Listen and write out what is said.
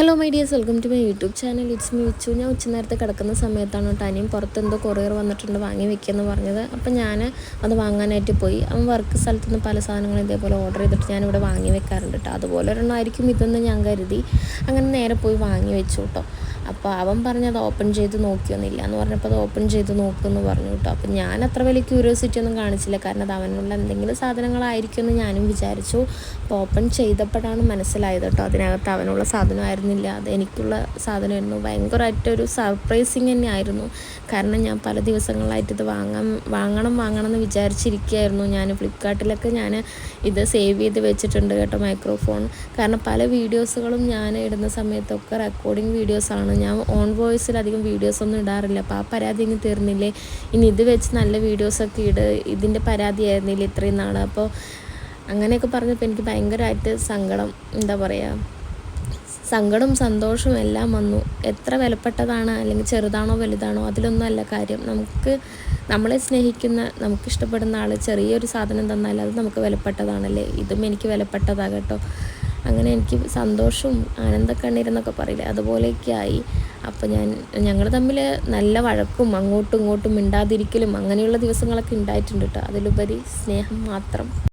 Hello my dears welcome to my YouTube channel it's me Vichu ഞാൻ ഉച്ച നേരത്തെ കിടക്കുന്ന സമയത്താണ് കേട്ടോ. അനിയും പുറത്തെന്തോ കൊറിയർ വന്നിട്ടുണ്ട് വാങ്ങി വെക്കുമെന്ന് പറഞ്ഞത്. അപ്പം ഞാൻ അത് വാങ്ങാനായിട്ട് പോയി. അവൻ വർക്ക് സ്ഥലത്ത് നിന്ന് പല സാധനങ്ങളും ഇതേപോലെ ഓർഡർ ചെയ്തിട്ട് ഞാനിവിടെ വാങ്ങി വെക്കാറുണ്ട് കേട്ടോ. അതുപോലെ ഒരെണ്ണമായിരിക്കും ഇതെന്ന് ഞാൻ കരുതി. അങ്ങനെ നേരെ പോയി വാങ്ങി വെച്ചു കേട്ടോ. അപ്പോൾ അവൻ പറഞ്ഞത് ഓപ്പൺ ചെയ്ത് നോക്കിയൊന്നുമില്ല എന്ന് പറഞ്ഞപ്പോൾ അത് ഓപ്പൺ ചെയ്ത് നോക്കുമെന്ന് പറഞ്ഞു കേട്ടോ. അപ്പം ഞാൻ അത്ര വലിയ ക്യൂരിയോസിറ്റി ഒന്നും കാണിച്ചില്ല. കാരണം അത് അവനുള്ള എന്തെങ്കിലും സാധനങ്ങളായിരിക്കും എന്ന് ഞാനും വിചാരിച്ചു. അപ്പോൾ ഓപ്പൺ ചെയ്തപ്പോഴാണ് മനസ്സിലായത് കേട്ടോ. അതിനകത്ത് അവനുള്ള സാധനമായിരുന്നില്ല. അത് എനിക്കുള്ള സാധനമായിരുന്നു. ഭയങ്കരമായിട്ടൊരു സർപ്രൈസിങ് തന്നെയായിരുന്നു. കാരണം ഞാൻ പല ദിവസങ്ങളായിട്ട് ഇത് വാങ്ങാൻ വാങ്ങണം വാങ്ങണം എന്ന് വിചാരിച്ചിരിക്കുകയായിരുന്നു. ഞാൻ ഫ്ലിപ്കാർട്ടിലൊക്കെ ഞാൻ ഇത് സേവ് ചെയ്ത് വെച്ചിട്ടുണ്ട് കേട്ടോ മൈക്രോഫോൺ കാരണം പല വീഡിയോസുകളും ഞാൻ ഇടുന്ന സമയത്തൊക്കെ റെക്കോർഡിങ് വീഡിയോസാണ് ഞാൻ ഓൺ വോയിസിൽ അധികം വീഡിയോസ് ഒന്നും ഇടാറില്ല. അപ്പോൾ ആ പരാതി ഇനി തീർന്നില്ലേ? ഇനി ഇത് വെച്ച് നല്ല വീഡിയോസൊക്കെ ഇട്. ഇതിന്റെ പരാതിയായിരുന്നില്ല ഇത്രയും നാൾ അപ്പോൾ അങ്ങനെയൊക്കെ പറഞ്ഞപ്പോൾ എനിക്ക് ഭയങ്കരമായിട്ട് സങ്കടം എന്താ പറയുക സങ്കടവും സന്തോഷവും എല്ലാം വന്നു. എത്ര വിലപ്പെട്ടതാണ്? അല്ലെങ്കിൽ ചെറുതാണോ വലുതാണോ? അതിലൊന്നും അല്ല കാര്യം. നമുക്ക് നമ്മളെ സ്നേഹിക്കുന്ന നമുക്ക് ഇഷ്ടപ്പെടുന്ന ആൾ ചെറിയൊരു സാധനം തന്നാൽ അത് നമുക്ക് വിലപ്പെട്ടതാണല്ലേ? ഇതും എനിക്ക് വിലപ്പെട്ടതാകട്ടോ അങ്ങനെ എനിക്ക് സന്തോഷവും ആനന്ദക്കണ്ണീരെന്നൊക്കെ പറയില്ലേ? അതുപോലെയൊക്കെ ആയി അപ്പോൾ ഞാൻ ഞങ്ങൾ തമ്മിൽ നല്ല വഴക്കും അങ്ങോട്ടും ഇങ്ങോട്ടും മിണ്ടാതിരിക്കലും അങ്ങനെയുള്ള ദിവസങ്ങളൊക്കെ ഉണ്ടായിട്ടുണ്ട് കേട്ടോ. അതിലുപരി സ്നേഹം മാത്രം.